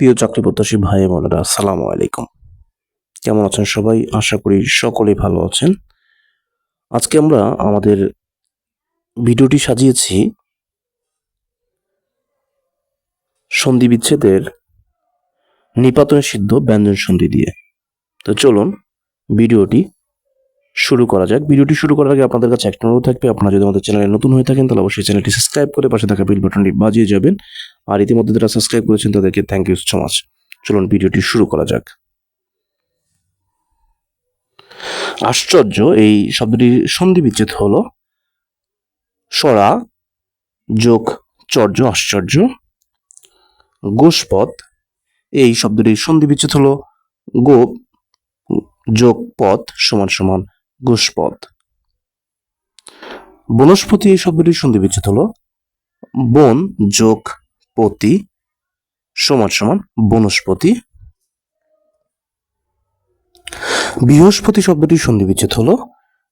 প্রিয় চাকরি প্রত্যাশী ভাই বোনেরা, আসসালামু আলাইকুম। কেমন আছেন সবাই? আশা করি সকলেই ভালো আছেন। আজকে আমরা আমাদের ভিডিওটি সাজিয়েছি সন্ধি বিচ্ছেদের নিপাতন সিদ্ধ ব্যঞ্জন সন্ধি দিয়ে। তো চলুন ভিডিওটি শুরু করা যাক। ভিডিওটি শুরু করার আগে আপনাদের কাছে একটা অনুরোধ থাকবে। আপনারা যদি আমাদের চ্যানেলে নতুন হয়ে থাকেন, তাহলে অবশ্যই চ্যানেলটি সাবস্ক্রাইব করে পাশে থাকা বেল বাটনটি বাজিয়ে যাবেন। আর ইতিমধ্যে যারা সাবস্ক্রাইব করেছেন, তাদেরকে থ্যাংক ইউ সো মাচ চলুন ভিডিওটি শুরু করা যাক। আশ্চর্য, এই শব্দটির সন্ধি বিচ্ছেদ হল, সরা, যোগ, চর্য, আশ্চর্য। গোষ্পদ, এই শব্দটির সন্ধি বিচ্ছেদ হল গোপ যোগ, পদ, সমান সমান। গোষ্পদ বনস্পতি এই শব্দটির সন্ধি বিচ্ছেদ হল বন যোগ পতি সমান সমান বনস্পতি। বৃহস্পতি শব্দটির সন্ধি বিচ্ছেদ হল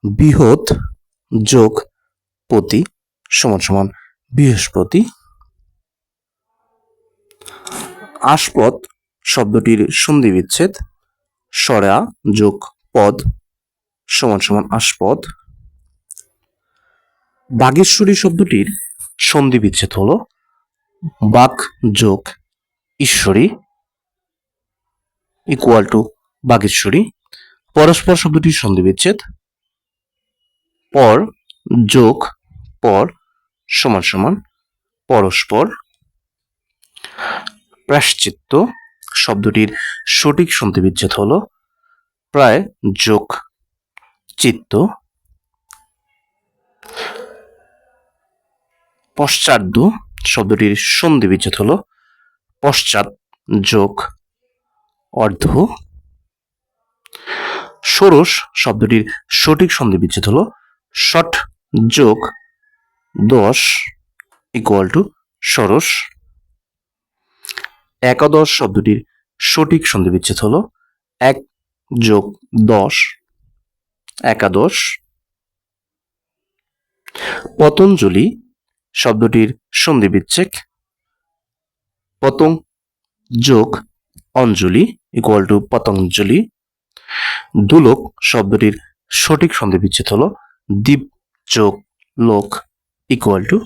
বৃহৎ যোগ পতি সমান সমান বৃহস্পতি। আস্পদ শব্দটির সন্ধি বিচ্ছেদ সরা যোগ পদ সমান সমান আস্পদ। বাগেশ্বরী শব্দটির সন্ধি বিচ্ছেদ হল বাক যোগ ঈশ্বরী ইকুয়াল টু বাগেশ্বরী। পরস্পর শব্দটির সন্ধি বিচ্ছেদ পর যোগ পর সমান সমান পরস্পর। প্রাশ্চিত্য শব্দটির সঠিক সন্ধি বিচ্ছেদ হল প্রায় যোগ চিত্ত। পশ্চাদ্য শব্দটির সন্ধি বিচ্ছেদ হল পশ্চাৎ যোগ অর্ধ। ষোড়শ শব্দটির সঠিক সন্ধি বিচ্ছেদ হল ষট যোগ দশ ইকুয়াল টু ষোড়শ। একাদশ শব্দটির সঠিক সন্ধি বিচ্ছেদ হল এক যোগ দশ। একাদশ। পতঞ্জলি শব্দটির সন্ধি বিচ্ছেদ পতং যোগ অঞ্জলি ইকুয়াল টু পতঞ্জলি। দুলোক শব্দটির সঠিক সন্ধি বিচ্ছেদ হল দ্বীপ যোগ লোক ইকুয়াল টু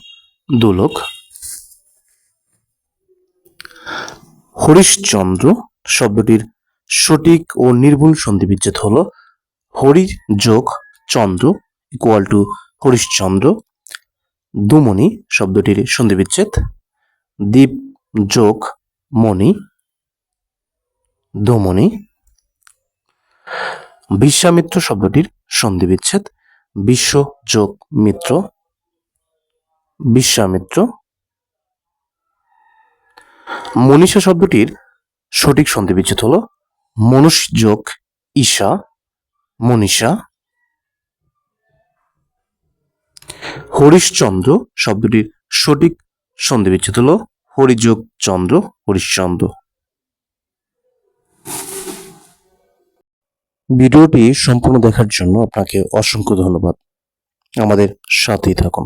দুলোক। হরিশচন্দ্র শব্দটির সঠিক ও নির্ভুল সন্ধি বিচ্ছেদ হল হরি যোগ চন্দ্র ইকুয়াল টু হরিশচন্দ্র দুমণি শব্দটির সন্ধি বিচ্ছেদ দ্বীপ যোগ মণি। দুমণি। বিশ্বামিত্র শব্দটির সন্ধি বিচ্ছেদ বিশ্ব যোগ মিত্র। বিশ্বামিত্র। মনীষা শব্দটির সঠিক সন্ধি বিচ্ছেদ হল মনুষ্য যোগ ঈশা। মনীষা। হরিশচন্দ্র শব্দটির সঠিক সন্ধি বিচ্ছেদ হল হরিযোগ চন্দ্র হরিশচন্দ্র। ভিডিওটি সম্পূর্ণ দেখার জন্য আপনাকে অসংখ্য ধন্যবাদ। আমাদের সাথেই থাকুন।